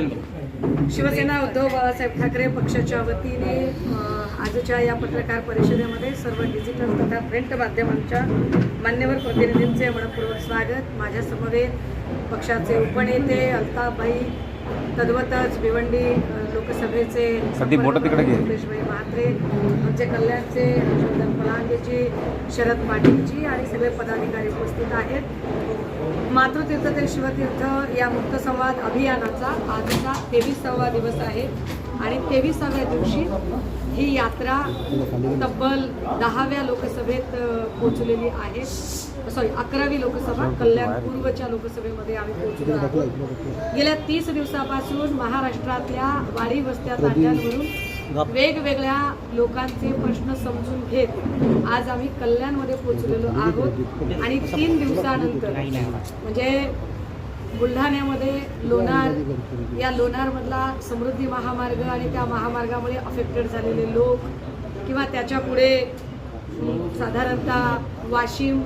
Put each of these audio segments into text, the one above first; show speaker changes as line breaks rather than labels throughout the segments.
शिवसेना उद्धव बाळासाहेब ठाकरे पक्षाच्या वतीने आजच्या या पत्रकार परिषदेमध्ये सर्व डिजिटल तथा प्रिंट माध्यमांच्या मान्यवर प्रतिनिधींचे मनपूर्वक स्वागत. माझ्यासमवेत पक्षाचे उपनेते अल्ताफभाई तद्वतच भिवंडी लोकसभेचे
कधी बोटं तिकडे घे.
म्हात्रे आमचे कल्याणचे हर्षवर्धन पलांगेजी शरद पाटीलजी आणि सगळे पदाधिकारी उपस्थित आहेत मातृतीर्थ ते शिवतीर्थ या मुक्त संवाद अभियानाचा आजचा तेविसावा दिवस आहे आणि तेविसाव्या दिवशी ही यात्रा तब्बल दहाव्या लोकसभेत पोचलेली पोहोचलेली आहे. सॉरी अकरावी लोकसभा कल्याण पूर्वच्या लोकसभेमध्ये आम्ही पोहोचलो आहोत. गेल्या तीस दिवसापासून महाराष्ट्रातल्या वाडी वस्त्या तांड्यांवरून वेगवेगळ्या लोकांचे प्रश्न समजून घेत आज आम्ही कल्याणमध्ये पोहोचलेलो आहोत. आणि तीन दिवसानंतर म्हणजे बुलढाण्यामध्ये लोणार या लोणारमधला समृद्धी महामार्ग आणि त्या महामार्गामुळे अफेक्टेड झालेले लोक किंवा त्याच्या पुढे साधारणतः वाशिम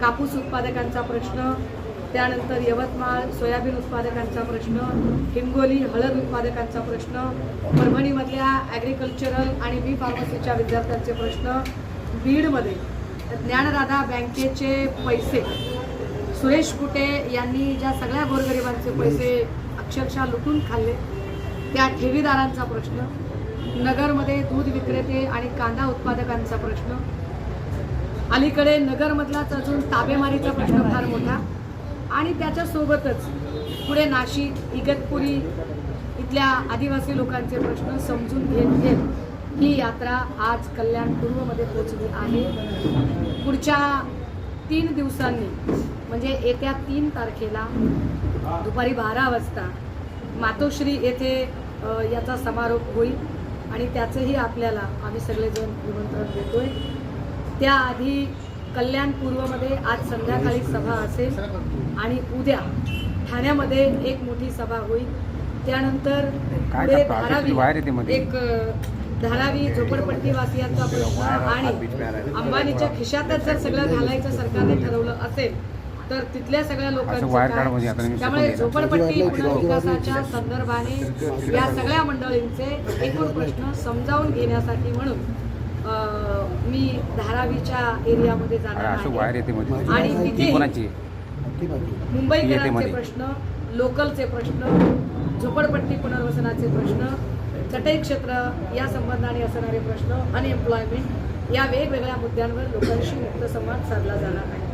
कापूस उत्पादकांचा प्रश्न त्यानंतर यवतमाळ सोयाबीन उत्पादकांचा प्रश्न हिंगोली हळद उत्पादकांचा प्रश्न परभणीमधल्या ॲग्रिकल्चरल आणि बी फार्मसीच्या विद्यार्थ्यांचे प्रश्न बीडमध्ये ज्ञानराधा बँकेचे पैसे सुरेश कुटे यांनी ज्या सगळ्या गोरगरिबांचे पैसे अक्षरशः लुटून खाल्ले त्या ठेवीदारांचा प्रश्न नगरमध्ये दूध विक्रेते आणि कांदा उत्पादकांचा प्रश्न अलीकडे नगरमधलाच अजून ताबेमारीचा प्रश्न फार मोठा आणि त्याच्यासोबतच पुढे नाशिक इगतपुरी इथल्या आदिवासी लोकांचे प्रश्न समजून घेत घेत ही यात्रा आज कल्याण पूर्वमध्ये पोहोचली आहे. पुढच्या तीन दिवसांनी म्हणजे येत्या तीन तारखेला दुपारी बारा वाजता मातोश्री येथे याचा समारोप होईल आणि त्याचंही आपल्याला आम्ही सगळेजण निमंत्रण देतोय त्याआधी कल्याण पूर्वमध्ये आज संध्याकाळी सभा असेल आणि उद्या ठाण्यामध्ये एक मोठी सभा होईल त्यानंतर पुढे? धारावी. एक धारावी झोपडपट्टी वासियांचा प्रश्न आणि अंबानीच्या खिशातच जर सगळं घालायचं सरकारने ठरवलं असेल तर तिथल्या सगळ्या लोकांचं
वायर
काय?
काढ आता मी
त्यामुळे झोपडपट्टी पुनर्विकासाच्या संदर्भाने या सगळ्या मंडळींचे एकूण प्रश्न समजावून घेण्यासाठी म्हणून मी धारावीच्या एरियामध्ये जाणार आहे. आणि तिथे मुंबईकरांचे. प्रश्न लोकलचे प्रश्न झोपडपट्टी पुनर्वसनाचे प्रश्न चटई क्षेत्र या संबंधाने असणारे प्रश्न अनएम्प्लॉयमेंट या वेगवेगळ्या मुद्द्यांवर लोकांशी मुक्त संवाद साधला जाणार आहे.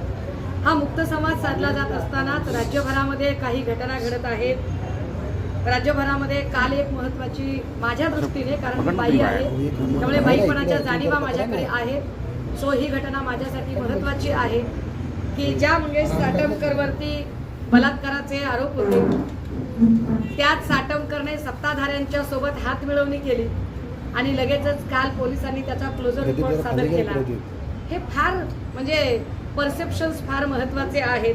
हा मुक्त संवाद साधला जात असतानाच राज्यभरामध्ये काही घटना घडत आहेत. राज्यभरामध्ये काल एक महत्वाची माझ्या दृष्टीने कारण बाई आहे. त्यामुळे बाईपणाच्या जाणीवा माझ्याकडे आहेत. सो ही घटना माझ्यासाठी महत्वाची आहे. की ज्या मंगेश साटमकरवरती बलात्काराचे आरोप होते त्यात साटमकरने सत्ताधाऱ्यांच्या सोबत हात मिळवणी केली आणि लगेचच काल पोलिसांनी त्याचा क्लोजर रिपोर्ट सादर केला. हे फार म्हणजे परसेप्शन्स फार महत्त्वाचे आहेत.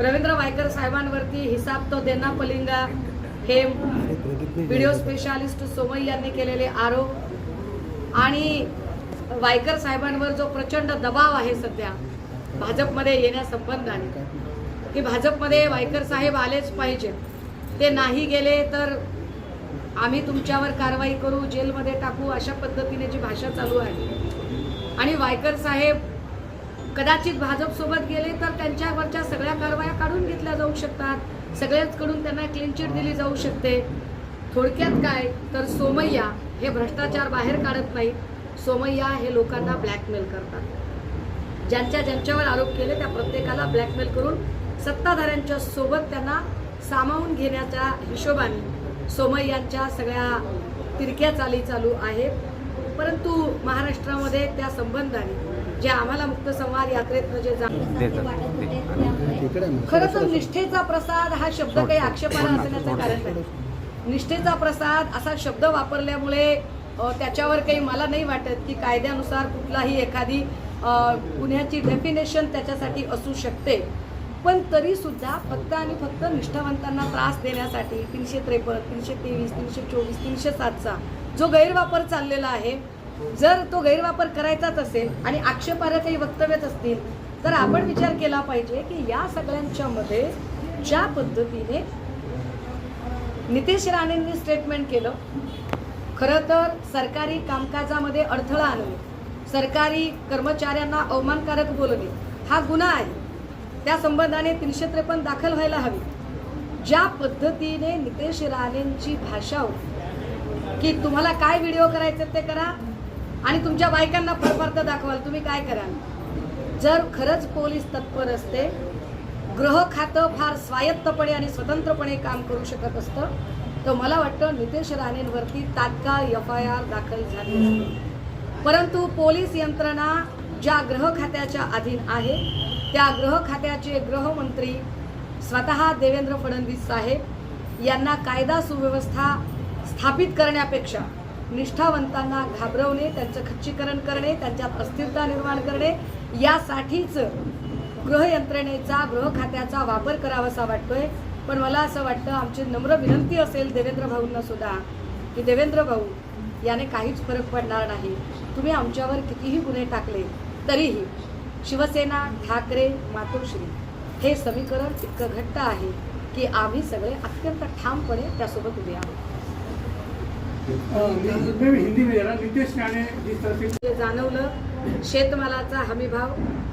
रवींद्र वायकर साहेबांवरती हिसाब तो देना पलिंगा. हे व्हिडिओ स्पेशालिस्ट सोमई यांनी केलेले आरोप. आणि वायकर साहेबांवर जो प्रचंड दबाव आहे सध्या भाजपमध्ये येण्यासंबंधाने की भाजपमध्ये वायकर साहेब आलेच पाहिजे. ते नाही गेले तर आम्ही तुमच्यावर कारवाई करू जेलमध्ये टाकू अशा पद्धतीने जी भाषा चालू आहे. आणि वायकर साहेब कदाचित भाजपसोबत गेले तर त्यांच्यावरच्या सगळ्या कारवाया काढून घेतल्या जाऊ शकतात. सगळ्याचकडून त्यांना क्लीन चिट दिली जाऊ शकते. थोडक्यात काय? तर सोमय्या हे भ्रष्टाचार बाहेर काढत नाहीत. सोमय्या हे लोकांना ब्लॅकमेल करतात. ज्यांच्या ज्यांच्यावर आरोप केले त्या प्रत्येकाला ब्लॅकमेल करून सत्ताधाऱ्यांच्या सोबत त्यांना सामावून घेण्याच्या हिशोबाने सोमय्यांच्या सगळ्या तिरक्या चाली चालू आहेत. परंतु महाराष्ट्रामध्ये त्या संबंधाने जे आम्हाला मुक्त संवाद यात्रेतनं जे जा
देतात. ते.
खरं तर निष्ठेचा प्रसाद हा शब्द काही आक्षेपार्ह असण्याचं कारण नाही. निष्ठेचा प्रसाद असा शब्द वापरल्यामुळे त्याच्यावर काही मला नाही वाटत की कायद्यानुसार कुठलाही एखादी गुन्ह्याची डेफिनेशन त्याच्यासाठी असू शकते. पण तरी सुद्धा फक्त आणि फक्त निष्ठावंतांना त्रास देण्यासाठी तीनशे त्रेपन्न तीनशे तेवीस तीनशे चोवीस तीनशे सातचा जो गैरवापर चाललेला आहे जर तो गैरवापर करायचाच असेल आणि आक्षेपार्ह काही वक्तव्यच असतील तर आपण विचार केला पाहिजे की या सगळ्यांच्या मध्ये ज्या पद्धतीने नितेश राणेंनी स्टेटमेंट केलं खरं तर सरकारी कामकाजामध्ये अडथळा आणणे सरकारी कर्मचाऱ्यांना अवमानकारक बोलणे हा गुन्हा आहे. त्या संबंधाने तीनशे त्रेपन्न दाखल व्हायला हवी. ज्या पद्धतीने नितेश राणेंची भाषा होती की तुम्हाला काय व्हिडिओ करायचे ते करा आणि तुमच्या बायकांना फरफरत दाखवाल. तुम्ही काय कराल? जर खरंच पोलीस तत्पर असते ग्रह खातं फार स्वायत्तपणे आणि स्वतंत्रपणे काम करू शकत असतं तर मला वाटतं नितेश राणेंवरती तात्काळ एफ आय आर दाखल झाली असती परंतु पोलीस यंत्रणा ज्या ग्रह खात्याच्या अधीन आहे त्या ग्रह खात्याचे गृहमंत्री स्वतः देवेंद्र फडणवीस साहेब यांना कायदा सुव्यवस्था स्थापित करण्यापेक्षा निष्ठावंतांना घाबरवणे त्यांचं खच्चीकरण करणे त्यांच्यात अस्थिरता निर्माण करणे यासाठीच गृहयंत्रणेचा गृह खात्याचा वापर करावासा वाटतोय. पण मला असं वाटतं आमची नम्र विनंती असेल देवेंद्र भाऊंना सुद्धा की देवेंद्र भाऊ याने काहीच फरक पडणार नाही. तुम्ही आमच्यावर कितीही गुन्हे टाकले तरीही शिवसेना ठाकरे मातोश्री हे समीकरण इतकं घट्ट आहे की आम्ही सगळे अत्यंत ठामपणे त्यासोबत उभे आहोत.
हिंदी में
जाणवलं शेतमालाचा हमीभाव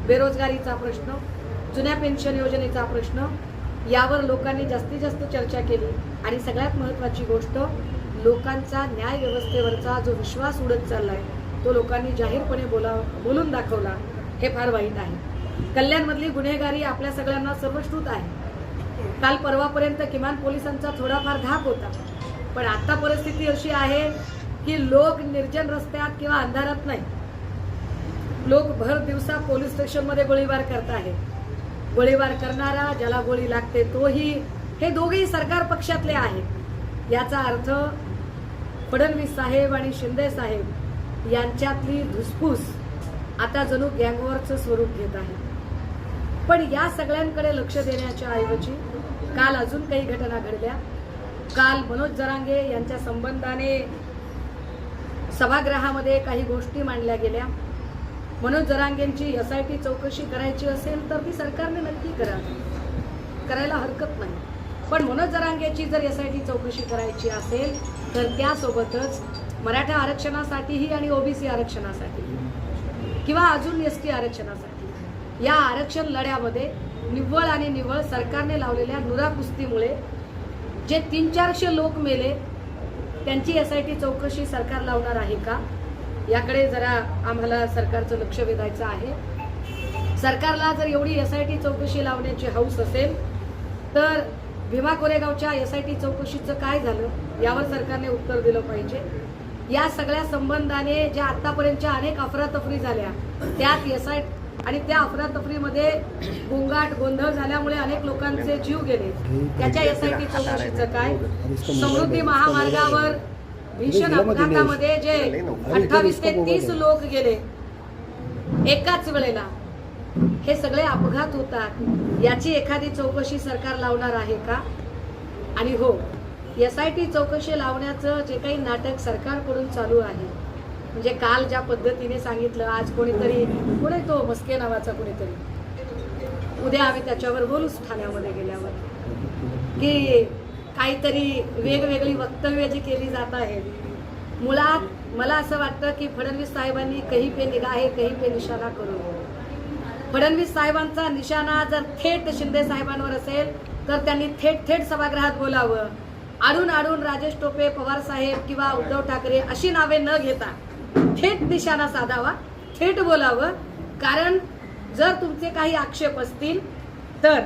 बेरोजगारीचा प्रश्न जुन्या पेन्शन योजनेचा प्रश्न यावर लोकांनी जास्तीत जास्त चर्चा केली. आणि सगळ्यात महत्त्वाची गोष्ट लोकांचा न्याय व्यवस्थेवरचा जो विश्वास उडत चाललाय तो लोकांनी जाहीरपणे बोला बोलून दाखवला हे फार वाईट आहे. कल्याणमधली गुन्हेगारी आपल्या सगळ्यांना सर्वश्रुत आहे. काल परवापर्यंत किमान पोलिसांचा थोडाफार धाक होता. पण आता परिस्थिती अशी आहे की लोक निर्जन रस्त्यात किंवा अंधारात नाही. लोक भर दिवसा पोलीस स्टेशनमध्ये गोळीबार करत आहेत. गोळीबार करणारा ज्याला गोळी लागते तोही हे दोघेही सरकार पक्षातले आहेत. याचा अर्थ फडणवीस साहेब आणि शिंदे साहेब यांच्यातली धुसफूस आता जणू गँगवॉरचं स्वरूप घेत आहे. पण या सगळ्यांकडे लक्ष देण्याच्या ऐवजी काल अजून काही घटना घडल्या. काल मनोज जरांगे यांच्या संबंधाने सभागृहामध्ये काही गोष्टी मांडल्या गेल्या. मनोज जरांगेंची एस आय टी चौकशी करायची असेल तर ती सरकारने नक्की करावी करायला हरकत नाही. पण मनोज जरांगेची जर एस आय टी चौकशी करायची असेल तर त्यासोबतच मराठा आरक्षणासाठीही आणि ओबीसी आरक्षणासाठी किंवा अजून एस टी आरक्षणासाठी या आरक्षण लढ्यामध्ये निव्वळ आणि निव्वळ सरकारने लावलेल्या नुरा कुस्तीमुळे जे तीन चारशे लोक मेले त्यांची एस आय टी चौकशी सरकार लावणार आहे का? याकडे जरा आम्हाला सरकारचं लक्ष वेधायचं आहे. सरकारला जर एवढी एस आय टी चौकशी लावण्याची हौस असेल तर भीमा कोरेगावच्या एस आय टी चौकशीचं काय झालं? यावर सरकारने उत्तर दिलं पाहिजे. या सगळ्या संबंधाने ज्या आतापर्यंतच्या अनेक अफरातफरी झाल्या त्यात एस आय आणि त्या अफरातफरीमध्ये गोंगाट गोंधळ झाल्यामुळे अनेक लोकांचे जीव गेले. त्याच्या एस आय टी चौकशीचं काय? समृद्धी महामार्गावर भीषण अपघातामध्ये जे अठ्ठावीस ते तीस लोक गेले. एकाच वेळेला हे सगळे अपघात होतात याची एखादी चौकशी सरकार लावणार आहे का? आणि हो एस आय टी चौकशी लावण्याचं जे काही नाटक सरकारकडून चालू आहे म्हणजे काल ज्या पद्धतीने सांगितलं आज कोणीतरी कोणी तो मस्के नावाचा कोणीतरी? उद्या आम्ही त्याच्यावर बोलूच ठाण्यामध्ये गेल्यावर. की काहीतरी वेगवेगळी वक्तव्य जी केली जात आहेत मुळात मला असं वाटतं की फडणवीस साहेबांनी कही पे निगाहे कही पे निशाणा करू. फडणवीस साहेबांचा निशाणा जर थेट शिंदे साहेबांवर असेल तर त्यांनी थेट थेट सभागृहात बोलावं. आडून आडून राजेश टोपे पवार साहेब किंवा उद्धव ठाकरे अशी नावे न घेता थेट निशाणा साधावा थेट बोलावं. कारण जर तुमचे काही आक्षेप असतील तर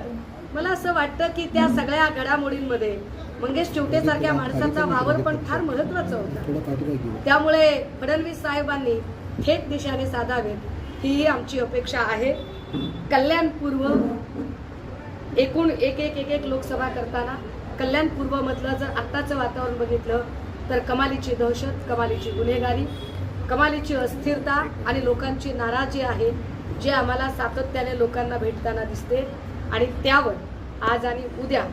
मला असं वाटतं की त्या सगळ्या घडामोडींमध्ये मंगेश चिवटेसारख्या माणसाचा वावर पण फार महत्त्वाचा होता. त्यामुळे फडणवीस साहेबांनी थेट दिशाने साधावेत ही आमची अपेक्षा आहे. कल्याणपूर्व एकूण एक एक एक एक लोकसभा करताना कल्याणपूर्वमधलं जर आत्ताचं वातावरण बघितलं तर कमालीची दहशत कमालीची गुन्हेगारी कमालीची अस्थिरता आणि लोकांची नाराजी आहे जे आम्हाला सातत्याने लोकांना भेटताना दिसते. आणि त्यावर आज आणि उद्या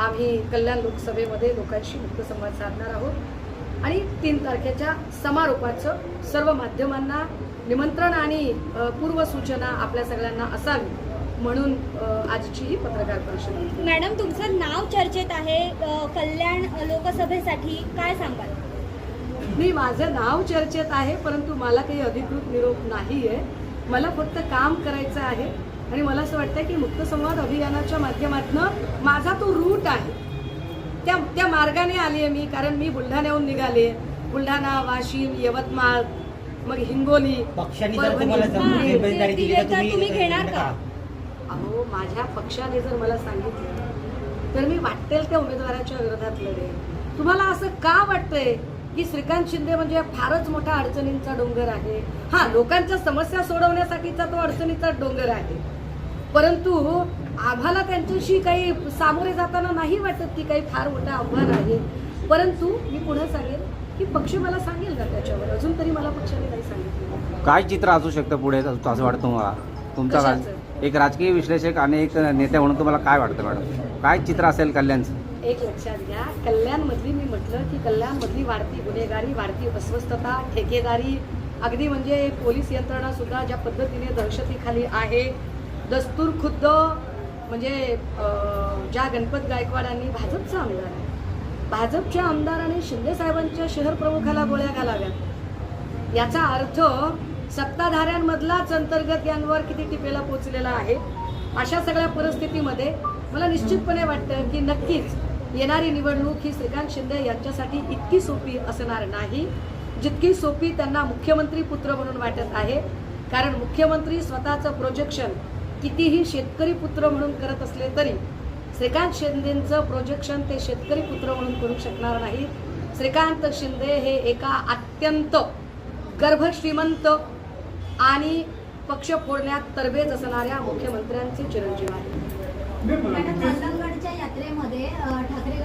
आम्ही कल्याण लोकसभेमध्ये लोकांशी मुक्त संवाद साधणार आहोत. आणि तीन तारखेच्या समारोपाचं सर्व माध्यमांना निमंत्रण आणि पूर्वसूचना आपल्या सगळ्यांना असावी म्हणून आजची ही पत्रकार परिषद.
मॅडम तुमचं नाव चर्चेत आहे कल्याण लोकसभेसाठी. काय सांगाल?
मी माझं नाव चर्चेत आहे परंतु मला काही अधिकृत निरोप नाही आहे मला फक्त काम करायचं आहे आणि मला असं वाटतं की मुक्त संवाद अभियानाच्या माध्यमातून माझा तो रूट आहे. त्या त्या मार्गाने आली आहे मी कारण मी बुलढाण्याहून निघाले बुलढाणा वाशिम यवतमाळ मग हिंगोली
तुम्ही घेणार का?
अहो माझ्या पक्षाने जर मला सांगितलं तर मी वाटेल त्या उमेदवाराच्या विरोधात लढेल. तुम्हाला असं का वाटतंय? की श्रीकांत शिंदे म्हणजे फारच मोठा अडचणींचा डोंगर आहे. हा लोकांच्या समस्या सोडवण्यासाठीचा तो अडचणीचा डोंगर आहे. परंतु आम्हाला त्यांच्याशी काही सामोरे जाताना नाही वाटत की काही फार मोठं आव्हान आहे. परंतु मी पुढे सांगेल की पक्ष मला सांगेल ना त्याच्यावर. अजून तरी मला पक्षाने नाही सांगितलं
काय चित्र असू शकतं पुढे? असं वाटतं तुम्हाला? तुमचा? एक राजकीय विश्लेषक आणि एक नेते म्हणून तुम्हाला काय वाटतं मॅडम? काय चित्र असेल कल्याणचं?
एक लक्षात घ्या. कल्याणमधली मी म्हटलं की कल्याणमधली वाढती गुन्हेगारी वाढती अस्वस्थता ठेकेदारी अगदी म्हणजे पोलीस यंत्रणासुद्धा ज्या पद्धतीने दहशतीखाली आहे. दस्तूर खुद्द म्हणजे ज्या गणपत गायकवाडांनी भाजपचा आमदार आहे. भाजपच्या आमदाराने शिंदेसाहेबांच्या शहर प्रमुखाला गोळ्या घालाव्यात. याचा अर्थ सत्ताधाऱ्यांमधलाच अंतर्गत यांवर किती टिपेला पोचलेला आहे? अशा सगळ्या परिस्थितीमध्ये मला निश्चितपणे वाटतं की नक्कीच येणारी निवडणूक ही श्रीकांत शिंदे यांच्यासाठी इतकी सोपी असणार नाही जितकी सोपी त्यांना मुख्यमंत्री पुत्र म्हणून वाटत आहे. कारण मुख्यमंत्री स्वतःचं प्रोजेक्शन कितीही शेतकरी पुत्र म्हणून करत असले तरी श्रीकांत शिंदेचं प्रोजेक्शन ते शेतकरी पुत्र म्हणून करू शकणार नाहीत श्रीकांत शिंदे हे एका अत्यंत गर्भश्रीमंत आणि पक्ष फोडण्यात तरबेज असणाऱ्या मुख्यमंत्र्यांचे चिरंजीव आहेत.
यात्रेमध्ये ठाकरे